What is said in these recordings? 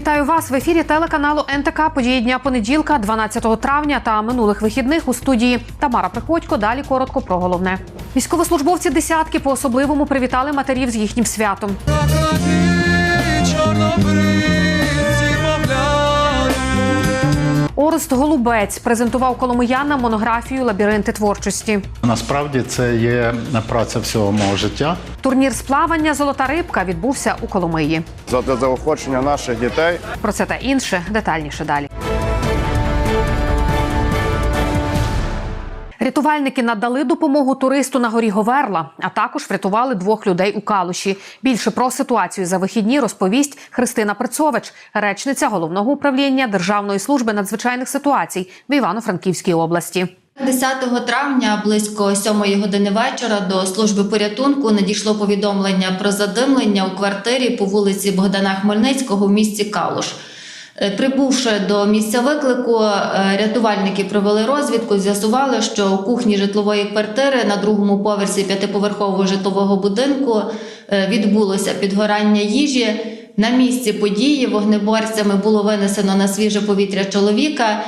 Вітаю вас в ефірі телеканалу НТК. Події дня понеділка, 12 травня та минулих вихідних у студії Тамара Приходько. Далі коротко про головне. Військовослужбовці десятки по особливому привітали матерів з їхнім святом. Орест Голубець презентував коломиянам монографію Лабіринти творчості. Насправді це є праця всього мого життя. Турнір з плавання Золота рибка відбувся у Коломиї. Задля заохочення наших дітей Про це та інше детальніше далі. Рятувальники надали допомогу туристу на горі Говерла, а також врятували двох людей у Калуші. Більше про ситуацію за вихідні розповість Христина Прицович, речниця головного управління Державної служби надзвичайних ситуацій в Івано-Франківській області. 10 травня близько 7 години вечора до служби порятунку надійшло повідомлення про задимлення у квартирі по вулиці Богдана Хмельницького в місті Калуш. Е, Прибувши до місця виклику, е, рятувальники провели розвідку, з'ясували, що у кухні житлової квартири на другому поверсі п'ятиповерхового житлового будинку е, відбулося підгорання їжі. На місці події вогнеборцями було винесено на свіже повітря чоловіка,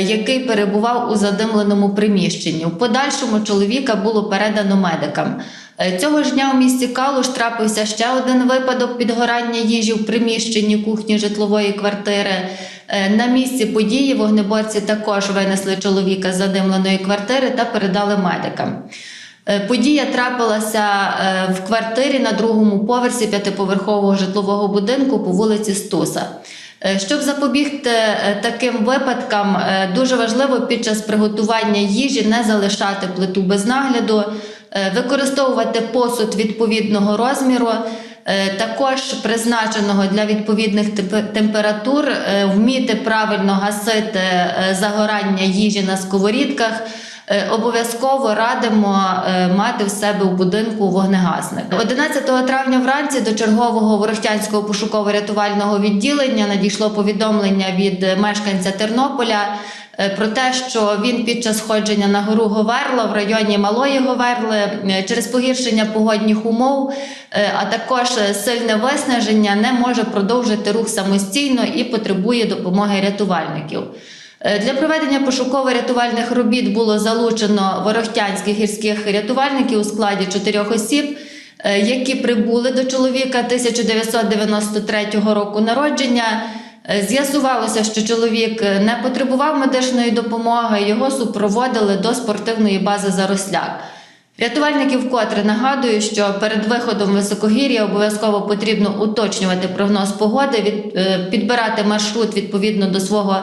який перебував у задимленому приміщенні. В подальшому чоловіка було передано медикам. Е, Цього ж дня у місті Калуш трапився ще один випадок підгорання їжі в приміщенні кухні житлової квартири. Е, На місці події вогнеборці також винесли чоловіка з задимленої квартири та передали медикам. Е, Подія трапилася в квартирі на другому поверсі п'ятиповерхового житлового будинку по вулиці Стуса. Щоб запобігти таким випадкам, дуже важливо під час приготування їжі не залишати плиту без нагляду, використовувати посуд відповідного розміру. е, Також призначеного для відповідних температур, е, вміти правильно гасити е, загорання їжі на сковорідках. Е, Обов'язково радимо е, мати в себе у будинку вогнегасник. 11 травня вранці до чергового Ворохтянського пошуково-рятувального відділення надійшло повідомлення від е, мешканця Тернополя е, про те, що він під час ходження на гору Говерла в районі Малої Говерли е, через погіршення погодних умов, е, а також е, сильне виснаження не може продовжити рух самостійно і потребує допомоги рятувальників. Е, Для проведення пошуково-рятувальних робіт було залучено ворохтянських гірських рятувальників у складі чотирьох осіб, е, які прибули до чоловіка 1993 року народження. Е, З'ясувалося, що чоловік е, не потребував медичної допомоги, його супроводили до спортивної бази Заросляк. Рятувальники вкотре нагадують, що перед виходом високогір'я обов'язково потрібно уточнювати прогноз погоди, від, е, підбирати маршрут відповідно до свого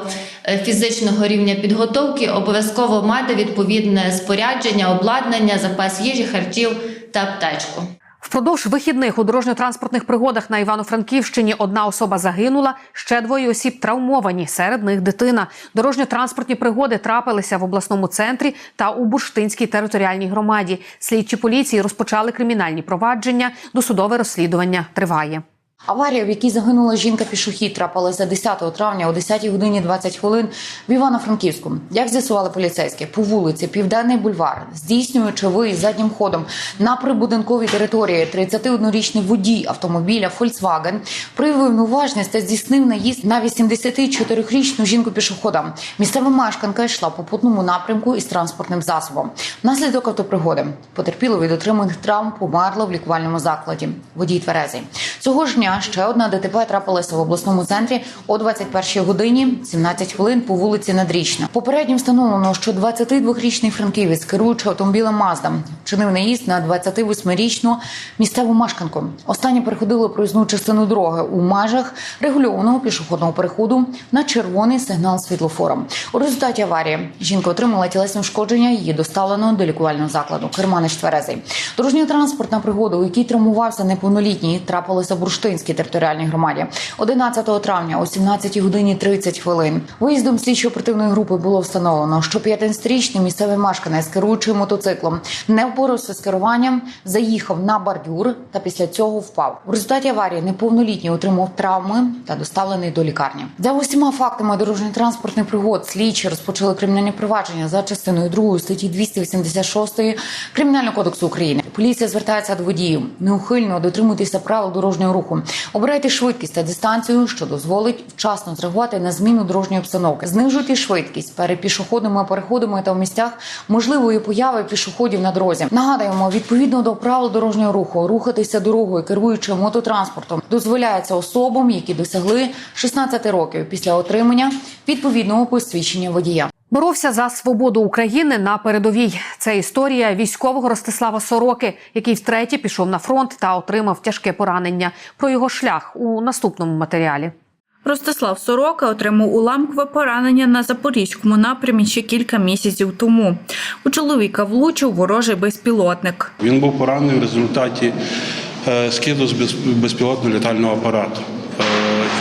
фізичного рівня підготовки, обов'язково мати відповідне спорядження, обладнання, запас їжі, харчів та аптечку. Впродовж вихідних у дорожньо-транспортних пригодах на Івано-Франківщині одна особа загинула, ще двоє осіб травмовані. Серед них дитина. Дорожньо-транспортні пригоди трапилися в обласному центрі та у Бурштинській територіальній громаді. Слідчі поліції розпочали кримінальні провадження. Досудове розслідування триває. Аварія, в якій загинула жінка-пішохід, трапилася 10 травня о 10 годині 20 хвилин в Івано-Франківську. Як з'ясували поліцейські, по вулиці Південний бульвар, здійснюючи виїзд заднім ходом на прибудинковій території, 31-річний водій автомобіля Volkswagen проявив неуважність та здійснив наїзд на 84-річну жінку пішохода. Місцева мешканка йшла по путному напрямку із транспортним засобом. Внаслідок автопригоди потерпіло від отриманих травм, померла в лікувальному закладі. Водій тверезий. Цього ж дня ще одна ДТП трапилася в обласному центрі о 21 годині 17 хвилин по вулиці Надрічна. Попередньо встановлено, що 22-річний франківець, керуючи автомобілем Мазда, вчинив наїзд на 28-річну місцеву мешканку. Остання переходила проїзну частину дороги у межах регульованого пішохідного переходу на червоний сигнал світлофором. У результаті аварії жінка отримала тілесне ушкодження. Її доставлено до лікувального закладу. Керманич тверезий. Дорожньо-транспортна пригода, у якій травмувався неповнолітній, трапилася в Бурштинській територіальній громаді 11 травня о 17 годині 30 хвилин. Виїздом слідчо-оперативної групи було встановлено, що 15-річний місцевий мешканець, керуючи мотоциклом, не впорався з керуванням, заїхав на бордюр та після цього впав. В результаті аварії неповнолітній отримав травми та доставлений до лікарні. За усіма фактами дорожньо-транспортних пригод слідчі розпочали кримінальні провадження за частиною 2 статті 286 Кримінального кодексу України. Поліція звертається до водіїв. Неухильно дотримуйтеся правил дорожнього руху. Обирайте швидкість та дистанцію, що дозволить вчасно зреагувати на зміну дорожньої обстановки. Знижуйте швидкість перед пішохідними переходами та в місцях можливої появи пішоходів на дорозі. Нагадуємо, відповідно до правил дорожнього руху, рухатися дорогою, керуючи мототранспортом, дозволяється особам, які досягли 16 років після отримання відповідного посвідчення водія. Боровся за свободу України на передовій. Це історія військового Ростислава Сороки, який втретє пішов на фронт та отримав тяжке поранення. Про його шлях у наступному матеріалі. Ростислав Сорока отримав уламкове поранення на запорізькому напрямі ще кілька місяців тому. У чоловіка влучив ворожий безпілотник. Він був поранений в результаті е, скиду з без- безпілотного літального апарату.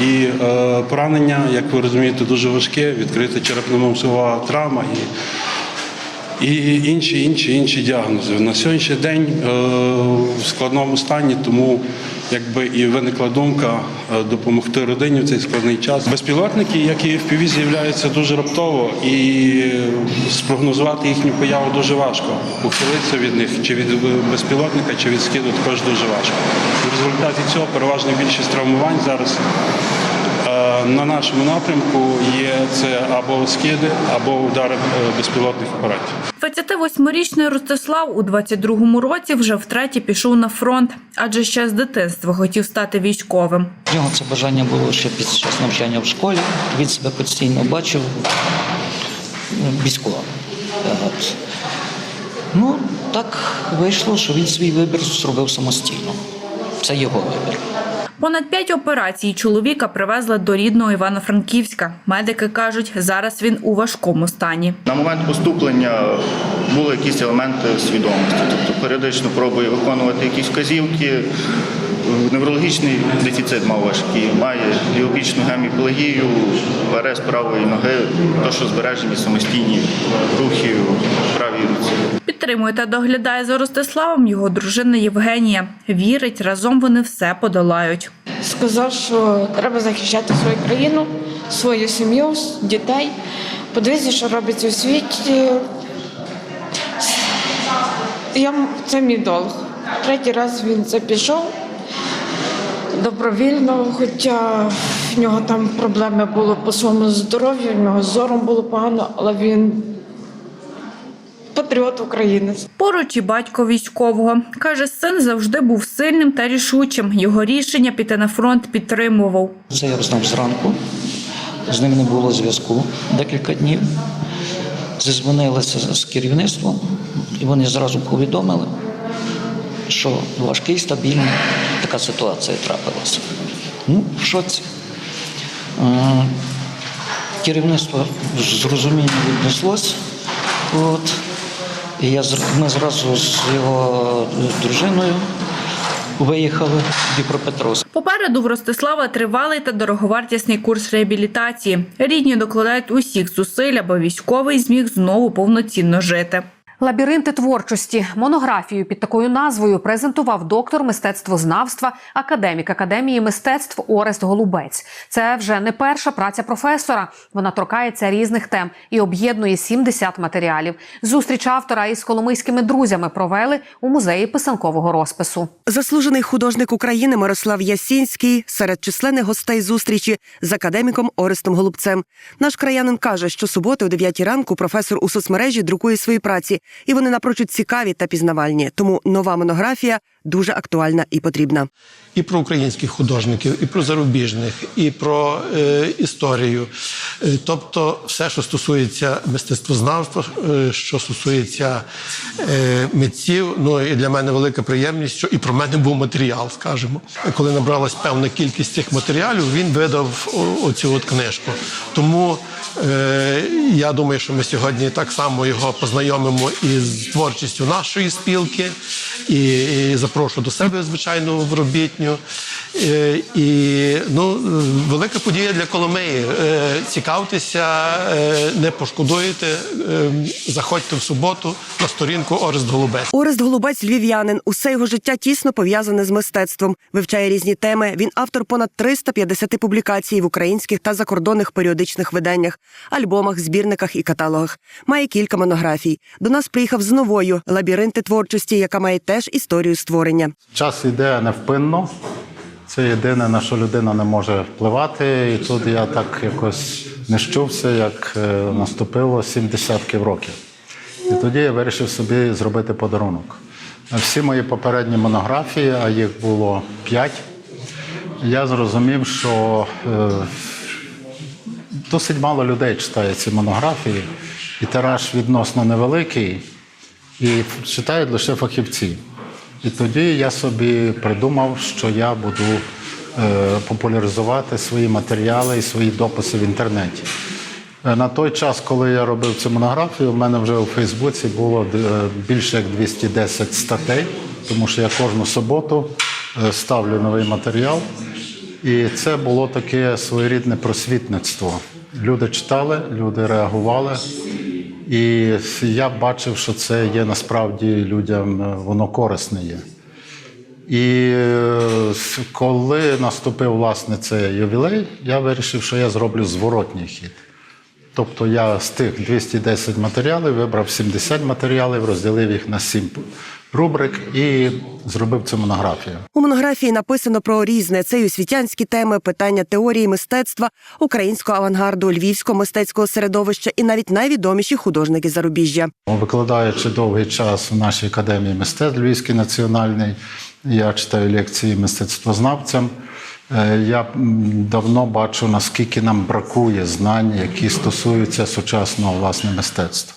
І е, поранення, як ви розумієте, дуже важке, відкрита черепно-мозкова травма і, і інші, інші, інші діагнози. На сьогоднішній день е, в складному стані, тому якби і виникла думка е, допомогти родині в цей складний час. Безпілотники, як і в з'являються дуже раптово, і спрогнозувати їхню появу дуже важко. Ухилитися від них чи від безпілотника, чи від скиду також дуже важко. В результаті цього переважна більшість травмувань зараз. На нашому напрямку є це або скиди, або удари е, безпілотних апаратів. 28-річний Ростислав у 22-му році вже втретє пішов на фронт, адже ще з дитинства хотів стати військовим. В нього це бажання було ще під час навчання в школі. Він себе постійно бачив ну, військовим. Ну, так вийшло, що він свій вибір зробив самостійно. Це його вибір. Понад п'ять операцій чоловіка привезли до рідного Івано-Франківська. Медики кажуть, зараз він у важкому стані. На момент поступлення були якісь елементи свідомості, тобто періодично пробує виконувати якісь вказівки. Неврологічний дефіцит мав важкий, має ліопічну геміпелегію, перез правої ноги, то що збережені самостійні рухи в правій руці. Підтримує та доглядає за Ростиславом його дружина Євгенія. Вірить, разом вони все подолають. сказав, що треба захищати свою країну, свою сім'ю, дітей. Подивіться, що робиться у світі. Я, це мій долг. Третій раз він це пішов добровільно, хоча в нього там проблеми були по своєму здоров'ю, в нього зором було погано, але він патріот України. Поруч і батько військового каже, син завжди був сильним та рішучим. Його рішення піти на фронт підтримував. Це я знав зранку. З ним не було зв'язку декілька днів. Зізвонилися з керівництвом, і вони зразу повідомили, що важкий, стабільний, така ситуація трапилася. Ну, в шоці. Керівництво з розумінням віднеслось. От. Я, з ми зразу з його е, дружиною виїхали в Дніпропетровськ. Попереду в Ростислава тривалий та дороговартісний курс реабілітації. Рідні докладають усіх зусиль, аби військовий зміг знову повноцінно жити. Лабіринти творчості монографію під такою назвою презентував доктор мистецтвознавства, академік академії мистецтв Орест Голубець. Це вже не перша праця професора. Вона торкається різних тем і об'єднує 70 матеріалів. Зустріч автора із коломийськими друзями провели у музеї писанкового розпису. Заслужений художник України Мирослав Ясінський серед численних гостей зустрічі з академіком Орестом Голубцем. Наш краянин каже, що суботи о 9 ранку професор у соцмережі друкує свої праці, і вони напрочуд цікаві та пізнавальні. Тому нова монографія дуже актуальна і потрібна. і про українських художників, і про зарубіжних, і про е, історію. Е, тобто, все, що стосується мистецтвознавства, е, що стосується е, митців. Ну і для мене велика приємність, що і про мене був матеріал, скажімо. Коли набралась певна кількість цих матеріалів, він видав оцю от книжку. Тому е, я думаю, що ми сьогодні так само його познайомимо із творчістю нашої спілки і, і запрошую до себе, звичайно, в робітню. Е, І ну, велика подія для Коломиї. Е, Цікавтеся, е, не пошкодуєте. Заходьте в суботу на сторінку Орест Голубець. Орест Голубець львів'янин. Усе його життя тісно пов'язане з мистецтвом. Вивчає різні теми. Він автор понад 350 публікацій в українських та закордонних періодичних виданнях, альбомах, збірниках і каталогах. Має кілька монографій. До нас приїхав з новою лабіринти творчості, яка має теж історію створення. Час йде невпинно. Це єдине, на що людина не може впливати. І тут я так якось не щувся, як е, наступило сім десятків років. І тоді я вирішив собі зробити подарунок. Всі мої попередні монографії, а їх було п'ять, я зрозумів, що е, досить мало людей читає ці монографії, і тираж відносно невеликий, і читають лише фахівці. І тоді я собі придумав, що я буду е, популяризувати свої матеріали і свої дописи в інтернеті. Е, На той час, коли я робив цю монографію, в мене вже у Фейсбуці було е, більше як 210 статей, тому що я кожну суботу ставлю новий матеріал. І це було таке своєрідне просвітництво. Люди читали, люди реагували. І я бачив, що це є насправді людям е, воно корисне є. І е, коли наступив власне цей ювілей, я вирішив, що я зроблю зворотній хід. Тобто я з тих 210 матеріалів вибрав 70 матеріалів, розділив їх на 7 рубрик і зробив цю монографію. У монографії написано про різне це й освітянські теми, питання теорії мистецтва, українського авангарду, львівського мистецького середовища і навіть найвідоміші художники зарубіжжя. Викладаючи довгий час в нашій академії мистецтв Львівський національний, я читаю лекції мистецтвознавцям. Е, Я давно бачу, наскільки нам бракує знань, які стосуються сучасного власне мистецтва.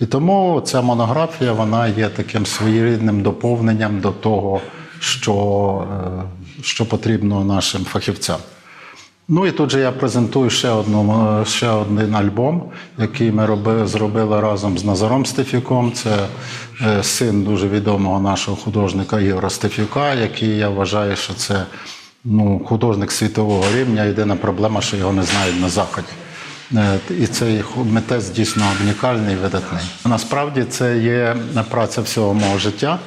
І тому ця монографія вона є таким своєрідним доповненням до того, що, е, що потрібно нашим фахівцям. Ну і тут же я презентую ще одну е, ще один альбом, який ми роби, зробили разом з Назаром Стефюком. Це е, син дуже відомого нашого художника Ігора Стефюка, який я вважаю, що це ну, художник світового рівня. Єдина проблема, що його не знають на заході. Е, І цей митець дійсно унікальний видатний. Насправді це є праця всього мого життя.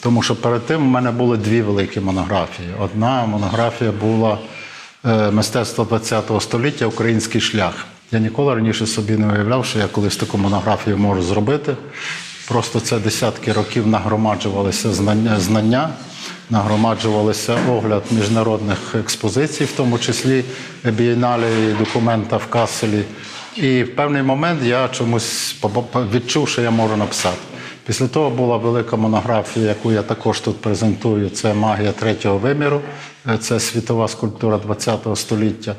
Тому що перед тим у мене були дві великі монографії. Одна монографія була е, мистецтво ХХ століття Український шлях. Я ніколи раніше собі не уявляв, що я колись таку монографію можу зробити. Просто це десятки років нагромаджувалися знання нагромаджувалися огляд міжнародних експозицій, в тому числі бієнале і документа в Касселі. І в певний момент я чомусь відчув, що я можу написати. Після того була велика монографія, яку я також тут презентую. Це магія третього виміру, Е, це світова скульптура ХХ століття.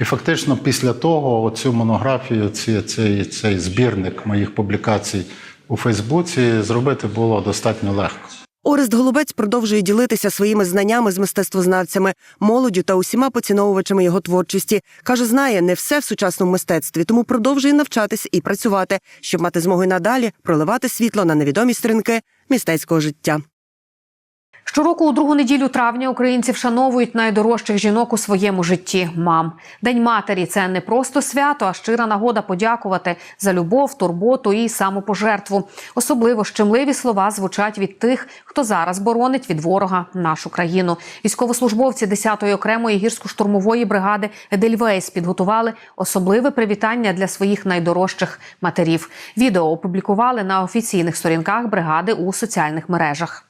І фактично після того цю монографію, ці, цей, цей збірник моїх публікацій у Фейсбуці зробити було достатньо легко. Орест Голубець продовжує ділитися своїми знаннями з мистецтвознавцями, молоддю та усіма поціновувачами його творчості. каже, знає не все в сучасному мистецтві, тому продовжує навчатись і працювати, щоб мати змогу надалі проливати світло на невідомі стрінки містецького життя. Щороку у другу неділю травня українці вшановують найдорожчих жінок у своєму житті мам. День матері це не просто свято, а щира нагода подякувати за любов, турботу і самопожертву. Особливо щемливі слова звучать від тих, хто зараз боронить від ворога нашу країну. Військовослужбовці 10-ї окремої гірсько-штурмової бригади Едельвейс підготували особливе привітання для своїх найдорожчих матерів. Відео опублікували на офіційних сторінках бригади у соціальних мережах.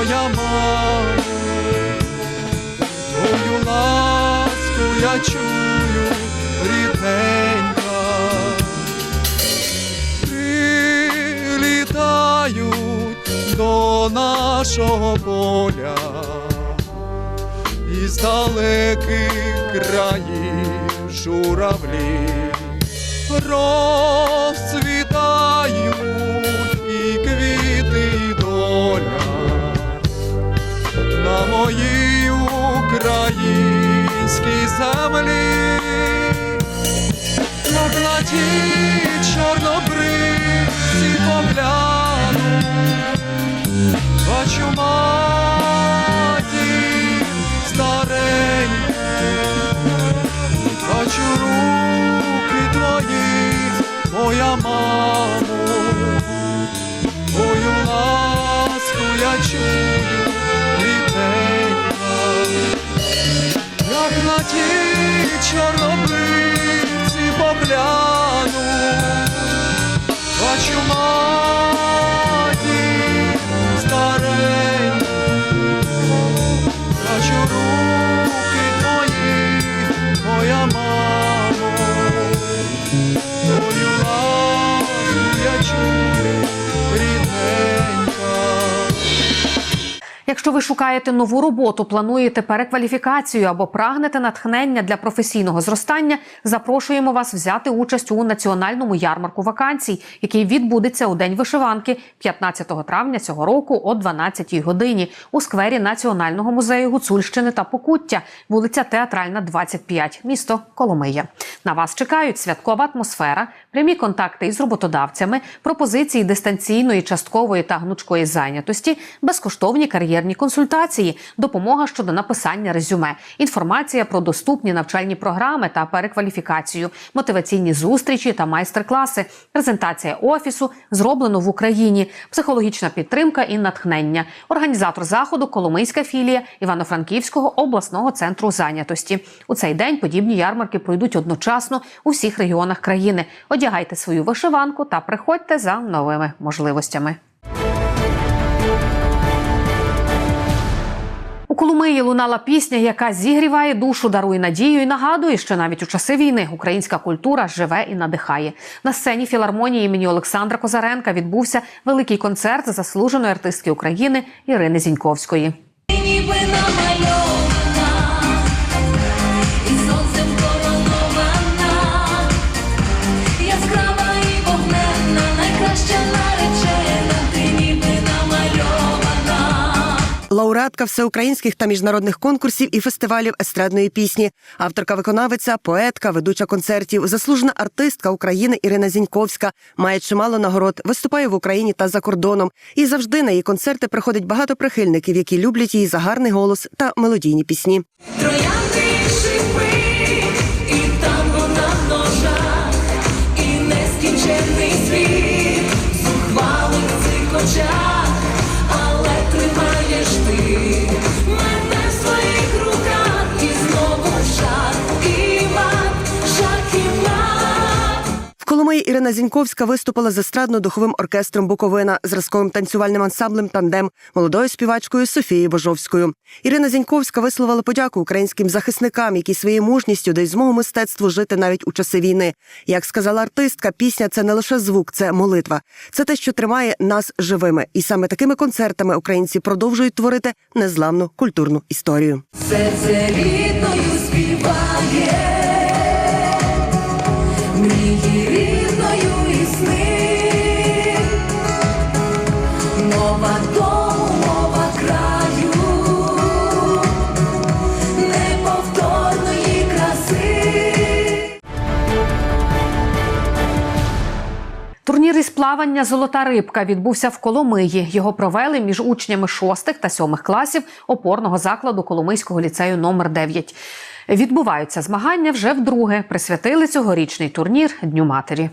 Моя мамо, твою ласку я чую, рідненька. Прилітають до нашого поля із далеких країв журавлі моїй українській землі. на Накладіть чорнобривці погляну, бачу матір чорнобривці погляну, бачу матір Якщо ви шукаєте нову роботу, плануєте перекваліфікацію або прагнете натхнення для професійного зростання, запрошуємо вас взяти участь у національному ярмарку вакансій, який відбудеться у день вишиванки 15 травня цього року о 12 годині у сквері Національного музею Гуцульщини та Покуття, вулиця Театральна, 25, місто Коломия. На вас чекають святкова атмосфера, прямі контакти із роботодавцями, пропозиції дистанційної, часткової та гнучкої зайнятості, безкоштовні кар'єрні консультації, допомога щодо написання резюме, інформація про доступні навчальні програми та перекваліфікацію, мотиваційні зустрічі та майстер-класи, презентація офісу, зроблено в Україні, психологічна підтримка і натхнення. Організатор заходу Коломийська філія Івано-Франківського обласного центру зайнятості. У цей день подібні ярмарки пройдуть одночасно у всіх регіонах країни. Одягайте свою вишиванку та приходьте за новими можливостями. Коломиї лунала пісня, яка зігріває душу, дарує надію і нагадує, що навіть у часи війни українська культура живе і надихає. На сцені філармонії імені Олександра Козаренка відбувся великий концерт заслуженої артистки України Ірини Зіньковської. Лауреатка всеукраїнських та міжнародних конкурсів і фестивалів естрадної пісні, авторка виконавиця, поетка, ведуча концертів, заслужена артистка України Ірина Зіньковська має чимало нагород, виступає в Україні та за кордоном. І завжди на її концерти приходить багато прихильників, які люблять її за гарний голос та мелодійні пісні. Коломиї Ірина Зіньковська виступила з естрадно-духовим оркестром Буковина, зразковим танцювальним ансамблем Тандем, молодою співачкою Софією Божовською. Ірина Зіньковська висловила подяку українським захисникам, які своєю мужністю дають змогу мистецтву жити навіть у часи війни. Як сказала артистка, пісня це не лише звук, це молитва. Це те, що тримає нас живими. І саме такими концертами українці продовжують творити незламну культурну історію. Серце рідною співає, мрії Турнір із плавання Золота рибка відбувся в Коломиї. Його провели між учнями шостих та сьомих класів опорного закладу Коломийського ліцею номер 9 Відбуваються змагання вже вдруге. Присвятили цьогорічний турнір Дню матері.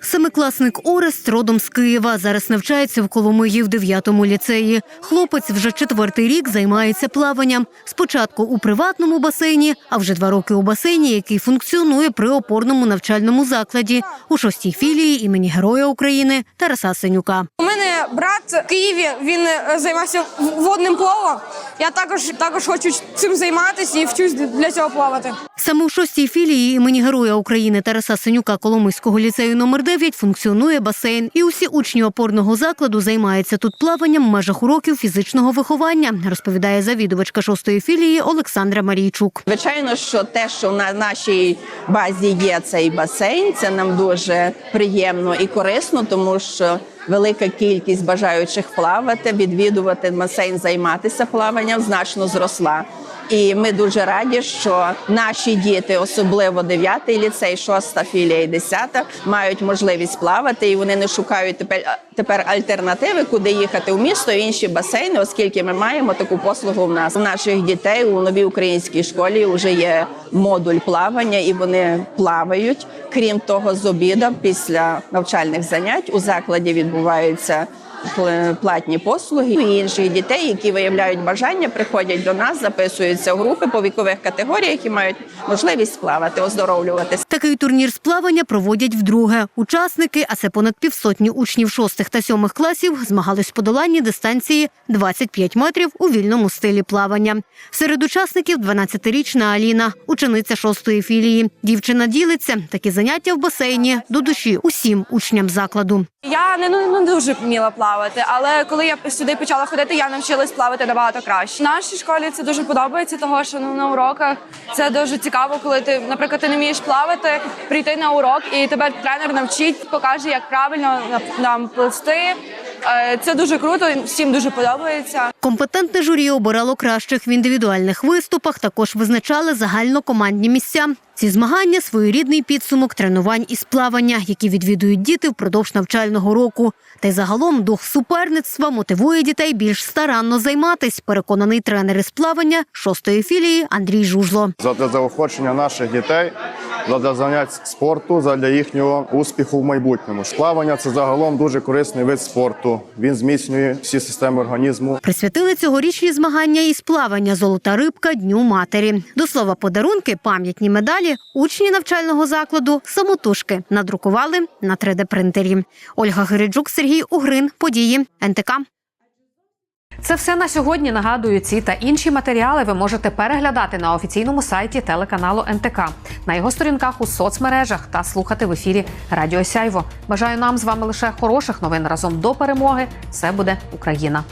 Семикласник Орест родом з Києва. Зараз навчається в Коломиї в 9-му ліцеї. Хлопець вже четвертий рік займається плаванням. Спочатку у приватному басейні, а вже два роки у басейні, який функціонує при опорному навчальному закладі у шостій філії імені Героя України Тараса Синюка. У мене брат в Києві, він е, займався водним плавом. Я також, також хочу цим займатися і вчусь для цього плавати. Саме у шостій філії імені Героя України Тараса Синюка Коломийського ліцею номер 9 функціонує басейн. І усі учні опорного закладу займаються тут плаванням в межах уроків фізичного виховання, розповідає завідувачка шостої філії Олександра Марійчук. Звичайно, що те, що на нашій базі є цей басейн, це нам дуже приємно і корисно, тому що велика кількість бажаючих плавати, відвідувати басейн, займатися плаванням значно зросла. І ми дуже раді, що наші діти, особливо 9-й ліцей, 6-та філія і 10-та, мають можливість плавати, і вони не шукають тепер, тепер альтернативи, куди їхати в місто, і інші басейни, оскільки ми маємо таку послугу в нас. У наших дітей у новій українській школі вже є модуль плавання, і вони плавають. Крім того, з обіда після навчальних занять у закладі відбуваються платні послуги і інших дітей, які виявляють бажання, приходять до нас, записуються в групи по вікових категоріях і мають можливість плавати, оздоровлюватися. Такий турнір з плавання проводять вдруге. Учасники, а це понад півсотні учнів шостих та сьомих класів, змагались в подоланні дистанції 25 метрів у вільному стилі плавання. Серед учасників 12-річна Аліна, учениця шостої філії. Дівчина ділиться такі заняття в басейні до душі усім учням закладу. Я не, ну, не дуже вміла плавати, але коли я сюди почала ходити, я навчилась плавати набагато краще. В нашій школі це дуже подобається, того що ну, на уроках це дуже цікаво, коли ти, наприклад, ти не вмієш плавати, прийти на урок і тебе тренер навчить, покаже, як правильно нам пливти. Е, Це дуже круто, всім дуже подобається. Компетентне журі обирало кращих в індивідуальних виступах. Також визначали загальнокомандні місця. Ці змагання своєрідний підсумок тренувань із плавання, які відвідують діти впродовж навчального року. Та й загалом дух суперництва мотивує дітей більш старанно займатись. Переконаний тренер із плавання шостої філії Андрій Жужло. За заохочення наших дітей, задля занять спорту, задля їхнього успіху в майбутньому. Плавання це загалом дуже корисний вид спорту. Він зміцнює всі системи організму. Присвятили цьогорічні змагання із плавання Золота рибка Дню матері. До слова, подарунки, пам'ятні медалі учні навчального закладу самотужки надрукували на 3D-принтері. Ольга Гириджук, Сергій Угрин. Події НТК. Це все на сьогодні. Нагадую, ці та інші матеріали ви можете переглядати на офіційному сайті телеканалу НТК, на його сторінках у соцмережах та слухати в ефірі Радіо Сяйво. Бажаю нам з вами лише хороших новин разом до перемоги. Все буде Україна.